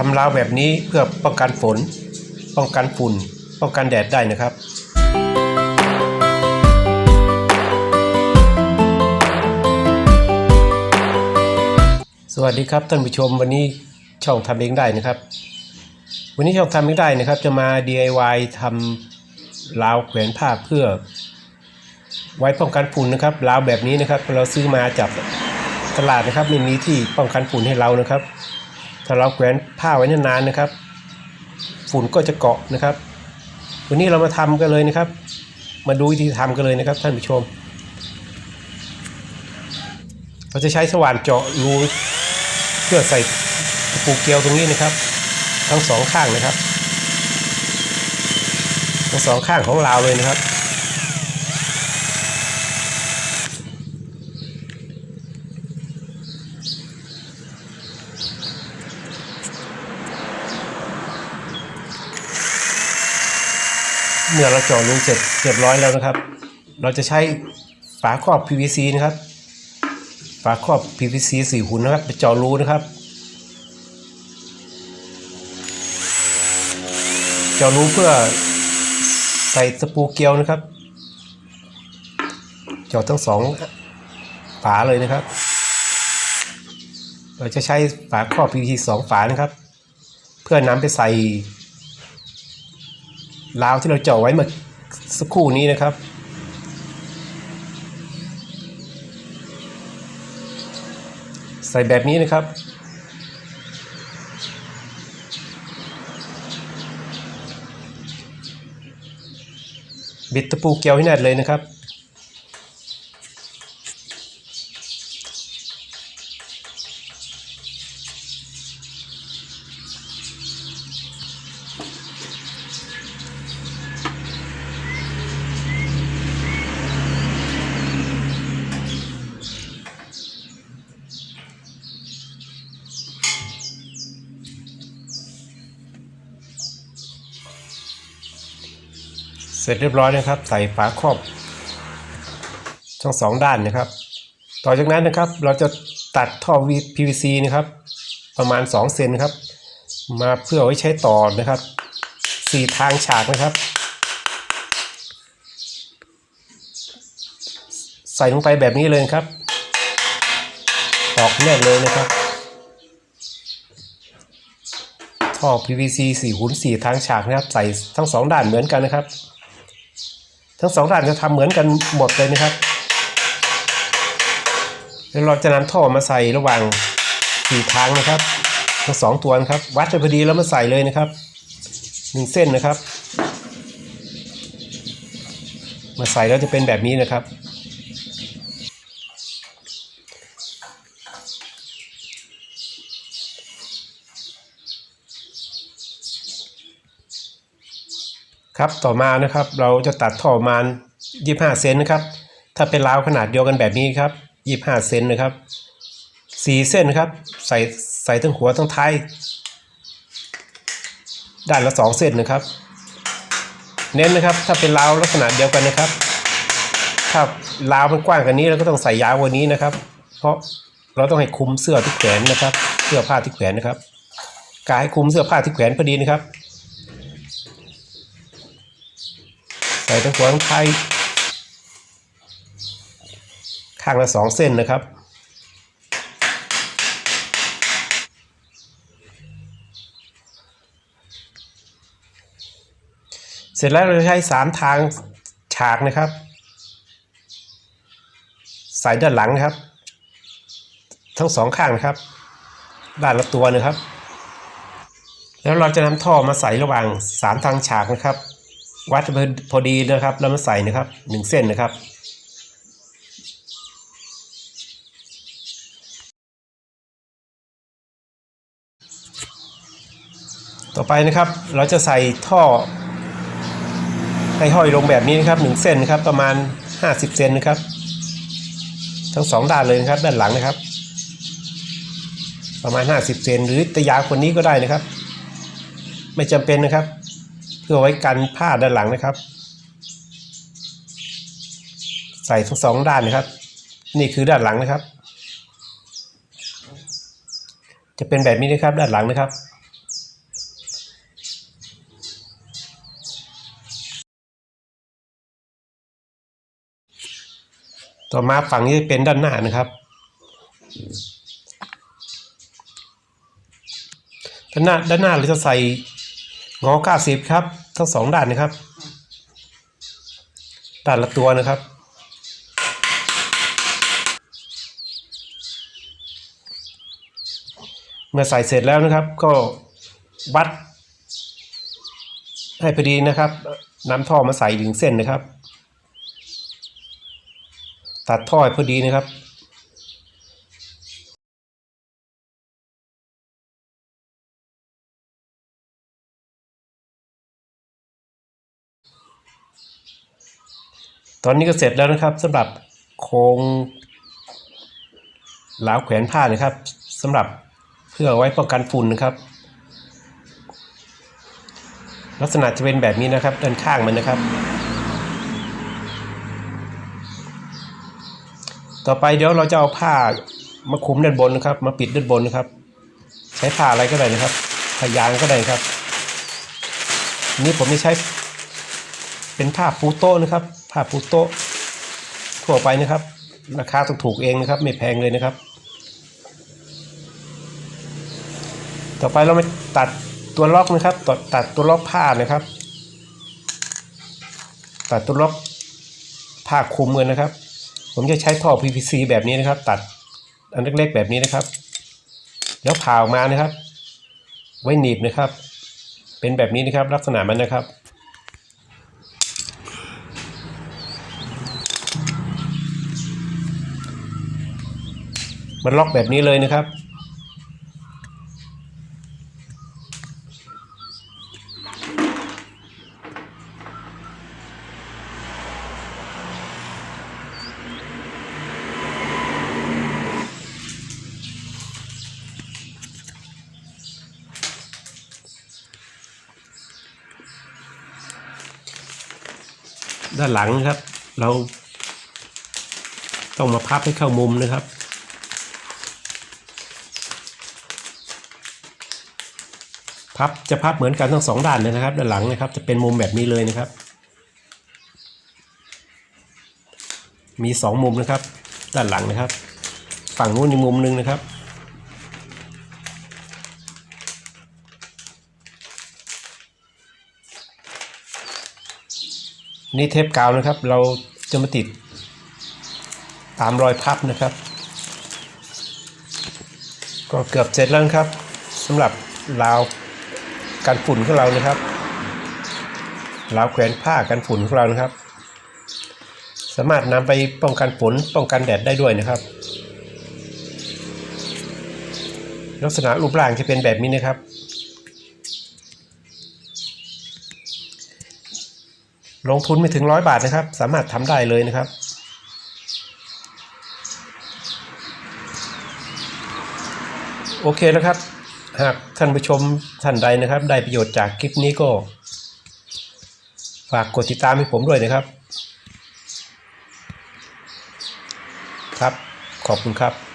ทำราวแบบนี้เพื่อป้องกันฝน ป้องกันฝุ่น ป้องกันแดดได้นะครับสวัสดีครับท่านผู้ชมวันนี้ช่องทำเองได้นะครับ วันนี้ช่องทำเองได้นะครับ จะมา DIY ทำราวแขวนผ้าเพื่อ ไว้ป้องกันฝุ่นนะครับราวแบบนี้นะครับ เราซื้อมาจากตลาดนะครับไม่มีที่ป้องกันฝุ่นให้เรานะครับ ถ้าเราแขวนผ้าไว้นานๆนะครับ ฝุ่นก็จะเกาะนะครับ วันนี้เรามาทำกันเลยนะครับ มาดูวิธีทำกันเลยนะครับ ท่านผู้ชม เราจะใช้สว่านเจาะรูเพื่อใส่ตะปูเกลียวตรงนี้นะครับ ทั้งสองข้างนะครับ ทั้งสองข้างของราวเลยนะครับ เมื่อเราเจาะรูเสร็จเรียบร้อยแล้วนะครับ เราจะใช้ฝาครอบ PVC นะครับ ฝาครอบ PVC สี่หุ่นนะครับไปเจาะรูนะครับ เจาะรูเพื่อใส่สปูเกลียวนะครับ เจาะทั้งสองฝาเลยนะครับ เราจะใช้ฝาครอบ PVC สองฝานะครับ เพื่อนำไปใส่ ราวที่เราเจาะไว้เมื่อสักครู่นี้นะครับ ใส่แบบนี้นะครับ บิดตะปูเกลียวให้แน่นเลยนะครับ ร็จเรียบร้อยนะครับ ใส่ฝาครอบทั้งสองด้านนะครับ ต่อจากนั้นนะครับเราจะตัดท่อ PVC นะครับ ประมาณ 2 เซนครับ มาเพื่อไว้ใช้ต่อนะครับสี่ทางฉากนะครับ ใส่ลงไปแบบนี้เลยครับตอกแน่นเลยนะครับ ท่อ PVC สี่หุ่นสี่ทางฉากนะครับ ใส่ทั้งสองด้านเหมือนกันนะครับ ทั้งสองด้านจะทำเหมือนกันหมดเลยนะครับแล้วเราจะนำท่อมาใส่ระหว่างสี่ทางนะครับ ทั้งสองตัวนะครับ วัดไปพอดีแล้วมาใส่เลยนะครับหนึ่งเส้นนะครับ มาใส่แล้วจะเป็นแบบนี้นะครับ ครับต่อมานะครับเราจะตัดท่อประมาณ25 เซนนะครับ ถ้าเป็นราวขนาดเดียวกันแบบนี้ครับ25เซนนะครับ4เส้นนะครับใส่ใส่ทั้งหัวทั้งท้ายด้านละ2เส้นนะครับ เน้นนะครับถ้าเป็นราวลักษณะเดียวกันนะครับถ้าราวมันกว้างกว่านี้เราก็ต้องใส่ยาวกว่านี้นะครับ เพราะเราต้องให้คุมเสื้อที่แขวนนะครับ เสื้อผ้าที่แขวนนะครับกายให้คุมเสื้อผ้าที่แขวนพอดีนะครับ ใส่ทั้งหัวทั้งท้ายข้างละสองเส้นนะครับ เสร็จแล้วเราจะใช้สามทางฉากนะครับ ใส่ด้านหลังนะครับ ทั้งสองข้างนะครับ ด้านละตัวนะครับ แล้วเราจะนำท่อมาใส่ระหว่างสามทางฉากนะครับ วัดพอดีนะครับ แล้วมาใส่นะครับหนึ่งเส้นนะครับ ต่อไปนะครับเราจะใส่ท่อ ให้ห้อยลงแบบนี้นะครับหนึ่งเส้นนะครับประมาณ 50เซนนะครับ ทั้งสองด้านเลยนะครับ ด้านหลังนะครับ ประมาณ 50เซนหรือจะยาวกว่านี้ก็ได้นะครับ ไม่จำเป็นนะครับ พื่อไว้กันผ้าด้านหลังนะครับ ใส่ทั้งสองด้านนะครับ นี่คือด้านหลังนะครับ จะเป็นแบบนี้นะครับด้านหลังนะครับต่อมาฝั่งนี้เป็นด้านหน้านะครับ ด้านหน้าด้านหน้าเราจะใส่ งอ90ครับ ทั้งสองด้านนะครับ ด้านละตัวนะครับ เมื่อใส่เสร็จแล้วนะครับ ก็วัด ให้พอดีนะครับน้ำท่อมาใส่ถึงเส้นนะครับ ตัดท่อให้พอดีนะครับ ตอนนี้ก็เสร็จแล้วนะครับสำหรับโครงหลาวแขวนผ้านะครับสำหรับเพื่อไว้ป้องกันฝุ่นนะครับ ลักษณะจะเป็นแบบนี้นะครับด้านข้างมันนะครับ ต่อไปเดี๋ยวเราจะเอาผ้ามาคุมด้านบนนะครับ มาปิดด้านบนนะครับ ใช้ผ้าอะไรก็ได้นะครับผ้ายางก็ได้ครับนนี่ผมจะใช้เป็นผ้าปูโต้นะครับ ผ้าปูโต้ทั่วไปนะครับ ราคาถูกเองนะครับ ไม่แพงเลยนะครับ ต่อไปเรามาตัดตัวล็อกนะครับตัดตัดตัวล็อกผ้านะครับ ตัดตัวล็อกผ้าคลุมเลยนะครับ ผมจะใช้ท่อ PVC แบบนี้นะครับ ตัดอันเล็กๆแบบนี้นะครับ แล้วผ่าออกมานะครับ ไว้หนีบนะครับ เป็นแบบนี้นะครับ ลักษณะมันนะครับ มันล็อกแบบนี้เลยนะครับ ด้านหลังครับ เราต้องมาพับให้เข้ามุมนะครับ พับจะพับเหมือนกันทั้งสองด้านเลยนะครับ ด้านหลังนะครับ จะเป็นมุมแบบนี้เลยนะครับ มีสองมุมนะครับ ด้านหลังนะครับ ฝั่งนู้นอีกมุมหนึงนะครับ นี่เทปกาวนะครับ เราจะมาติดตามรอยพับนะครับ ก็เกือบเสร็จแล้วครับสำหรับราว กันฝุ่นของเรานะครับราวแขวนผ้ากันฝุ่นของเรานะครับ สามารถนำไปป้องกันฝนป้องกันแดดได้ด้วยนะครับ ลักษณะรูปร่างจะเป็นแบบนี้นะครับ ลงทุนไม่ถึงร้อยบาทนะครับ สามารถทำได้เลยนะครับโอเคนะครับ หากท่านผู้ชมท่านใดนะครับ ได้ประโยชน์จากคลิปนี้ก็ ฝากกดติดตามให้ผมด้วยนะครับ ครับ ขอบคุณครับ